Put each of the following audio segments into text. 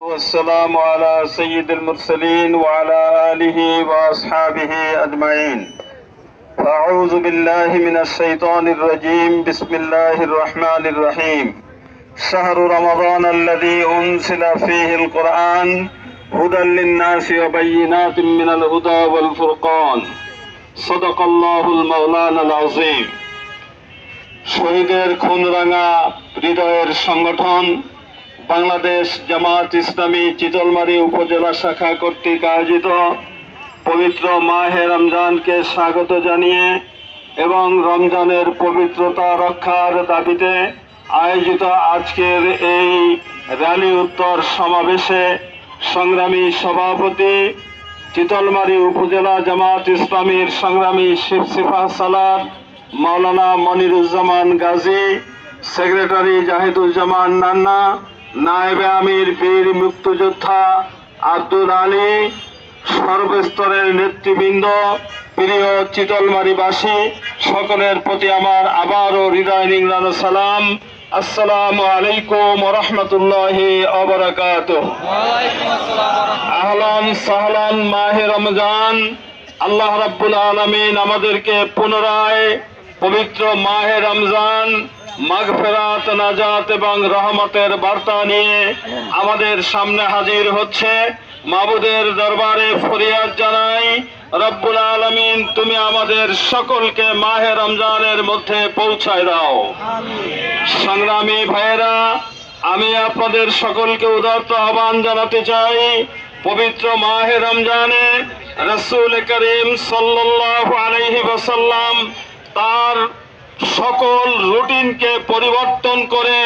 والسلام على سيد المرسلين وعلى آله وأصحابه أجمعين أعوذ بالله من الشيطان الرجيم بسم الله الرحمن الرحيم شهر رمضان الذي أنزل فيه القرآن هدى للناس وبينات من الهدى والفرقان صدق الله المولانا العظيم শহীদের খুনরাঙা হৃদয়ের সংগঠন বাংলাদেশ জামাত ইসলামী চিতলমারী উপজেলা শাখা কর্তৃক আয়োজিত পবিত্র মাহে রমজানকে স্বাগত জানিয়ে এবং রমজানের পবিত্রতা রক্ষার দাবিতে আয়োজিত আজকের এই র্যালি উত্তর সমাবেশে সংগ্রামী সভাপতি চিতলমারী উপজেলা জামাত ইসলামীর সংগ্রামী শিব সিফা সালাদ, মাওলানা মনিরুজ্জামান গাজী, সেক্রেটারি জাহিদুজ্জামান নান্না নায়েবে আমির, বীর মুক্তিযোদ্ধা আব্দুল আলী, সর্বস্তরের নেতৃবৃন্দ, প্রিয় চিতলমারিবাসী, সকলের প্রতি আমার আবারও হৃদয় নিংড়ানো সালাম। আসসালামু আলাইকুম রহমতুল্লাহি অবরাকাত আহলান সাহলান মাহে রমজান। আল্লাহ রাব্বুল আলামিন আমাদেরকে পুনরায় পবিত্র মাহে রমজান মাগফেরাত, নাজাত এবং রহমতের বার্তা নিয়ে আমাদের সামনে হাজির হচ্ছে মাবুদের দরবারে ফরিয়াদ জানাই, রব্বুল আলামিন তুমি আমাদের সকলকে মাহে রমজানের মধ্যে পৌঁছায় দাও। সংগ্রামী ভাইয়েরা, আমি আপনাদের সকলকে উদাত্ত আহ্বান জানাতে চাই, পবিত্র মাহে রমজানে রসুল করিম সাল্লাল্লাহু আলাইহি ওয়াসাল্লাম তার সকল রুটিনকে পরিবর্তন করে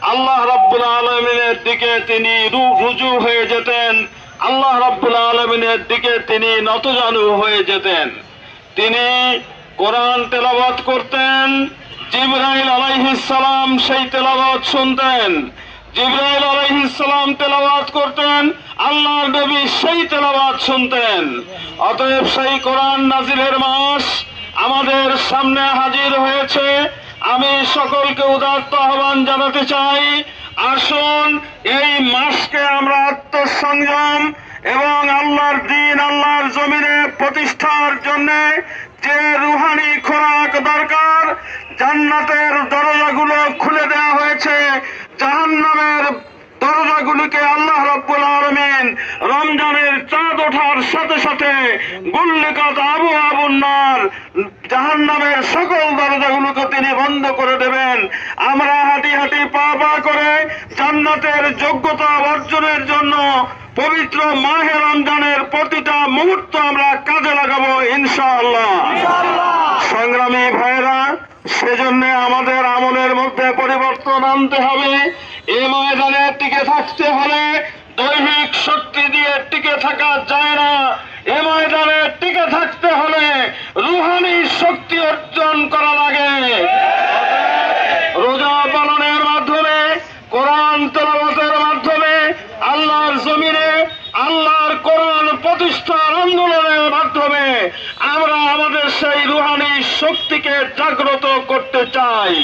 আল্লাহ রাব্বুল আলমিনের দিকে তিনি রুজু হয়ে যেতেন। আল্লাহ রাব্বুল আলমিনের দিকে তিনি নতজানু হয়ে যেতেন। তিনি কোরআন তেলাওয়াত করতেন, জিব্রাইল আলাইহিস সালাম সেই তেলাওয়াত শুনতেন। জিব্রাইল আলাইহিস সালাম তেলাওয়াত করতেন, আল্লাহর নবী সেই তেলাওয়াত শুনতেন। অতএব সেই কোরআন নাজিলের মাস আমাদের সামনে হাজির হয়েছে। আমি সকলকে উদাত্ত আহ্বান জানাতে চাই। আসুন, এই মাসকে আমরা আত্মসংযম এবং আল্লাহর দিন, আল্লাহর জমিনে প্রতিষ্ঠার জন্য যে রুহানি খোরাক দরকার, জান্নাতের দরজাগুলো খুলে দেওয়া হয়েছে। জাহান্নামের দরজাগুলিকে আল্লাহ রব্বুল আলমিন রমজানের চাঁদ ওঠার সাথে সাথে গুল্লিকাত আবু জাহান নামের সকল দরজাগুলোকে তিনি বন্ধ করে দেবেন। আমরা হাঁটি হাঁটি পা পা করে জান্নাতের যোগ্যতা অর্জনের জন্য পবিত্র মাহে রমজানের প্রতিটা মুহূর্ত আমরা কাজে লাগাবো, ইনশাআল্লাহ। সংগ্রামী ভাইয়েরা, সেজন্য আমাদের আমলের মধ্যে পরিবর্তন আনতে হবে। এই ময়দানে টিকে থাকতে হলে দৈহিক শক্তি দিয়ে টিকে থাকা যায় না। এ ময়দানে টিকে থাকতে হলে রুহানি শক্তি অর্জন করা লাগে। রোজা পালনের মাধ্যমে, কোরআন তেলাওয়াতের মাধ্যমে, আল্লাহর জমিনে, আল্লাহর কোরআন প্রতিষ্ঠার আন্দোলনের মাধ্যমে আমরা আমাদের সেই রুহানি শক্তিকে জাগ্রত করতে চাই।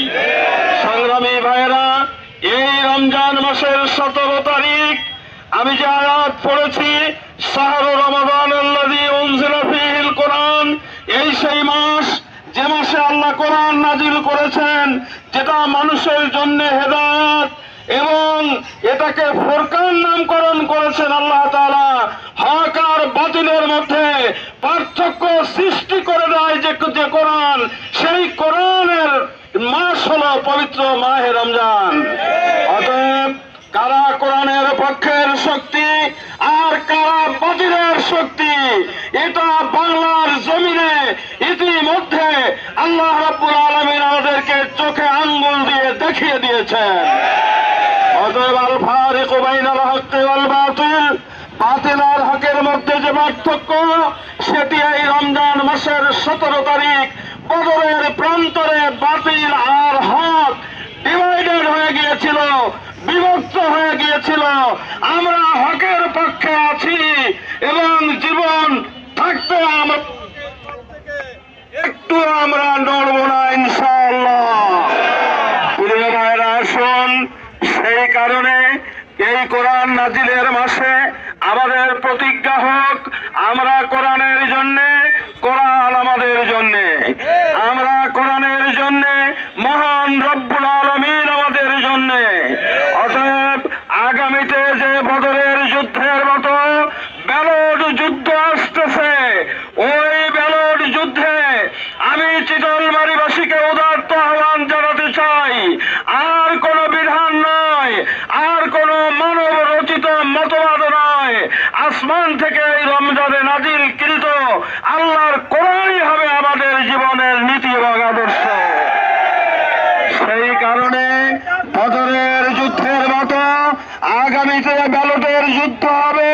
সংগ্রামী ভাইয়েরা, এই রমজান মাসের সতেরো তারিখ, আমি যে আয়াত পড়েছি শাহরু রমাদান আল্লাযী উনজিলা ফীহিল কোরআন এই সেই মাস, যে মাসে আল্লাহ কোরআন নাজিল করেছেন, যেটা মানুষের জন্য হেদায়ত এবং এটাকে ফোরকান নামকরণ করেছেন আল্লাহ তাআলা, হক আর বাতিলের মধ্যে পার্থক্য সৃষ্টি করে দেয় যে যে কোরআন, সেই কোরআনের মাস হলো পবিত্র মাহে রমজান। অতএব কারা কোরআনের পক্ষের শক্তি আর কারা বাতিলের শক্তি, এটা বাংলার জমিনে চোখে আঙ্গুল দিয়ে দেখিয়ে দিয়েছেন। হকের মধ্যে যে পার্থক্য, সেটি এই রমজান মাসের সতেরো তারিখ। বদরের প্রান্তরে বাতিল আর হক ডিভাইডেড হয়ে গিয়েছিল, বিভক্ত হয়ে গিয়েছিল। আমরা হকের পক্ষে আছি এবং জীবন থাকতে আমরা একটু আমরা নড়ব না ইনশাআল্লাহ প্রিয় ভাইরা আসুন সেই কারণে এই কোরআন নাজিলের মাসে আমাদের প্রতিজ্ঞা হোক আমরা কোরআনের জন্যে কোরআন আমাদের জন্যে আমরা কোরআনের জন্যে মহান রব্বুল আলমিন আমাদের জন্যে অতএব আগামীতে যে বদরের যুদ্ধের মতো ব্যালট যুদ্ধ আসতেছে ওই ব্যালট যুদ্ধে আমি চিতলমারিবাসীকে উদার্ত আহ্বান জানাতে চাই আর কোন বিধান নয় আর কোন মানব রচিত মতবাদ নয় আসমান থেকে এই রমজানে নাজিল কৃত আল্লাহর কোরআনই হবে আমাদের জীবনের নীতি এবং আদর্শ সেই কারণে বদরের যুদ্ধের মতো আগামীতে ব্যালটের যুদ্ধ হবে,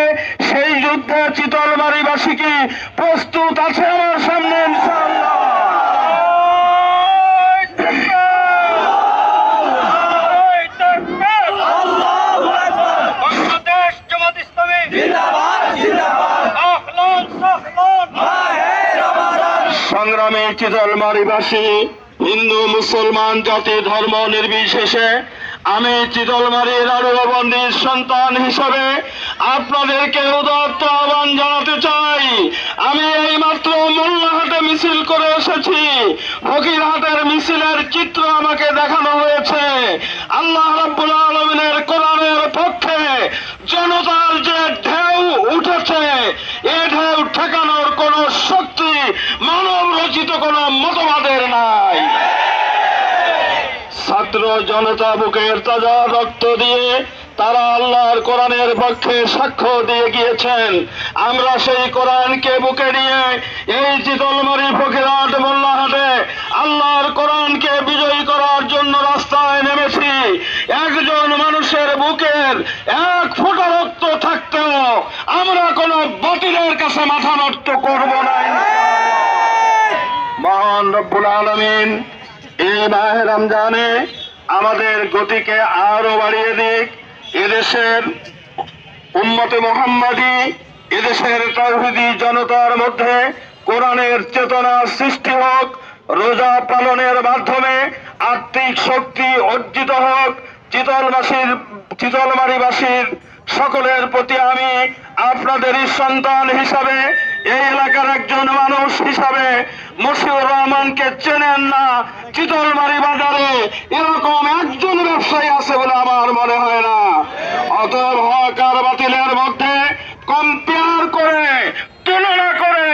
সেই যুদ্ধে চিতলমারিবাসী কি প্রস্তুত আছে আমার সামনে, সংগ্রামী চিতলমারিবাসী হিন্দু, মুসলমান জাতি ধর্ম নির্বিশেষে আমি চিতলমারির আরবন্দির সন্তান হিসাবে আপনাদেরকে উদাত্ত আহ্বান জানাতে চাই। আমি এই মাত্র মোল্লাহাটে মিছিল করে এসেছি। ফকিরহাটের মিছিলের চিত্র আমাকে দেখানো হয়েছে। আল্লাহ রাব্বুল আলমিনের কোরআনের পক্ষে জনতার যে ঢেউ উঠেছে এ ঢেউ ঠেকানোর কোন শক্তি মানব রচিত কোন মতবাদের নাই ছাত্র জনতা বুকের তাজা রক্ত দিয়ে তারা আল্লাহর কোরআনের পক্ষে সাক্ষ্য দিয়ে গিয়েছেন। আমরা সেই কোরআনকে বুকে নিয়ে এই চিতলমারি ফকিরহাট মোল্লাহাটে আল্লাহর কোরআনকে বিজয়ী করার জন্য রাস্তায় নেমেছি, একজন মানুষের বুকের এক ফোঁটা রক্ত থাকতেও আমরা কোনো বাতিলের কাছে মাথা নষ্ট করব না। মহান রব্বুল আলমিন, এই মাহে রমজানে আমাদের গতিকে আরও বাড়িয়ে দিক। এদেশের উম্মতে মোহাম্মদী, এদেশের তাওহিদি জনতার মধ্যে কোরআনের চেতনা সৃষ্টি হোক, রোজা পালনের মাধ্যমে আর্থিক শক্তি অর্জিত হোক, চিতলবাসীর, চিতলমারিবাসীর সকলের প্রতি আমি আপনাদেরই সন্তান হিসাবে এই এলাকার একজন মানুষ হিসাবে মশিউর রহমানকে চেনেন না। চিতলমারি বাজারে এরকম একজন ব্যবসায়ী আছে বলে আমার মনে হয় না। অতএব হক আর বাতিলের মধ্যে কম্পেয়ার করে, তুলনা করে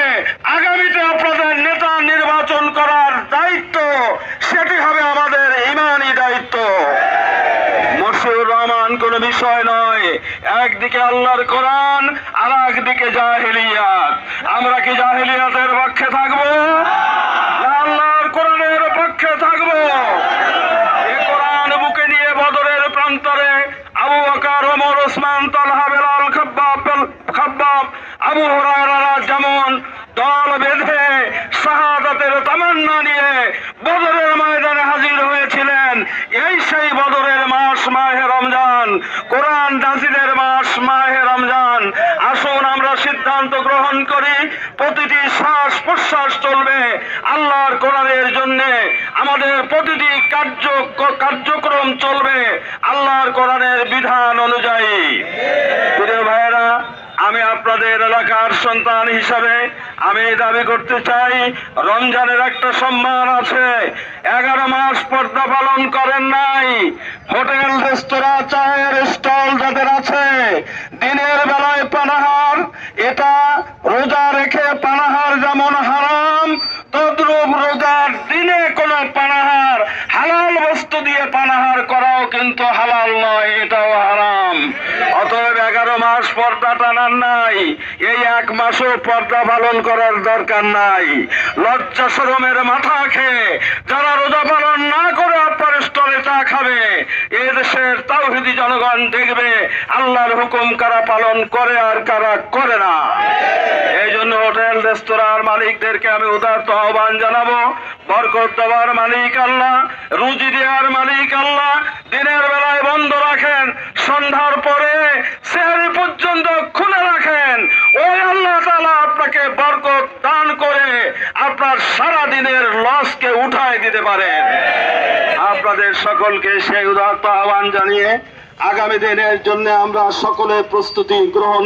আগামীতে আপনাদের নেতা নির্বাচন করার দায়িত্ব সেটি হবে আমাদের ইমানি দায়িত্ব মশিউর রহমান কোন বিষয় নয়। একদিকে আল্লাহর কোরআন আর একদিকে জাহেলিয়াত। আমরা কি জাহেলিয়াতের পক্ষে থাকব? আল্লাহর কোরআনের পক্ষে থাকব। বুকে প্রান্তরে আবু বকর তালহা খাব্বাব খাব্বাব যেমন দল বেঁধে শাহাদাতের তামান্না নিয়ে বদরের ময়দানে হাজির হয়েছিলেন এই সেই বদরের মাস মাহে রমজান কোরআন নাজিলের মাস মাহে রমজান আসুন আমরা সিদ্ধান্ত গ্রহণ করি প্রতিটি শ্বাস প্রশ্বাস চলবে আল্লাহর কোরআনের জন্য। আমাদের প্রতিটি কার্য, কার্যক্রম চলবে আল্লাহর কোরআনের বিধান অনুযায়ী। ভাইয়েরা আমি আপনাদের এলাকার সন্তান হিসাবে আমি দাবি করতে চাই, রমজানের একটা সম্মান আছে। এগারো মাস পর্দা পালন করেন নাই। হোটেল, রেস্তোরাঁ, চায়ের স্টল যাদের আছে, দিনের বেলায় পানাহার, এটা রোজা রেখে পানাহার যেমন হারাম, তদ্রুপ রোজার দিনে কোনো পানাহার, হালাল বস্তু দিয়ে পানাহার করাও কিন্তু হালাল নয়, এটাও হারাম। অতএব এগারো মাস পর্দা টানার নাই, এই এক মাসও পর্দা পালন করার দরকার নাই। লজ্জা শরমের মাথা খেয়ে যারা রোজা পালন না করে আপনার স্তরে চা খাবে, এ দেশের তাওহিদি জনগণ দেখবে, আল্লাহর হুকুম কারা পালন করে আর কারা করে না। এই জন্য হোটেল, রেস্তোরাঁর মালিকদেরকে আমি উদার্ত আহ্বান জানাব, বরকত দেওয়ার মালিক আল্লাহ, রুজি দেওয়ার মালিক আল্লাহ দিনের বেলায় বন্ধ রাখেন, সন্ধ্যার পরে সেহারি পর্যন্ত খুলে রাখেন। ওই আল্লাহ তাআলা আপনাকে বরকত দান করে আপনার সারা দিনের লসকে উঠায় দিতে পারেন। আপনাদের সকলকে সেই উদার্ত আহ্বান জানিয়ে আগামী দিনের জন্য আমরা সকলে প্রস্তুতি গ্রহণ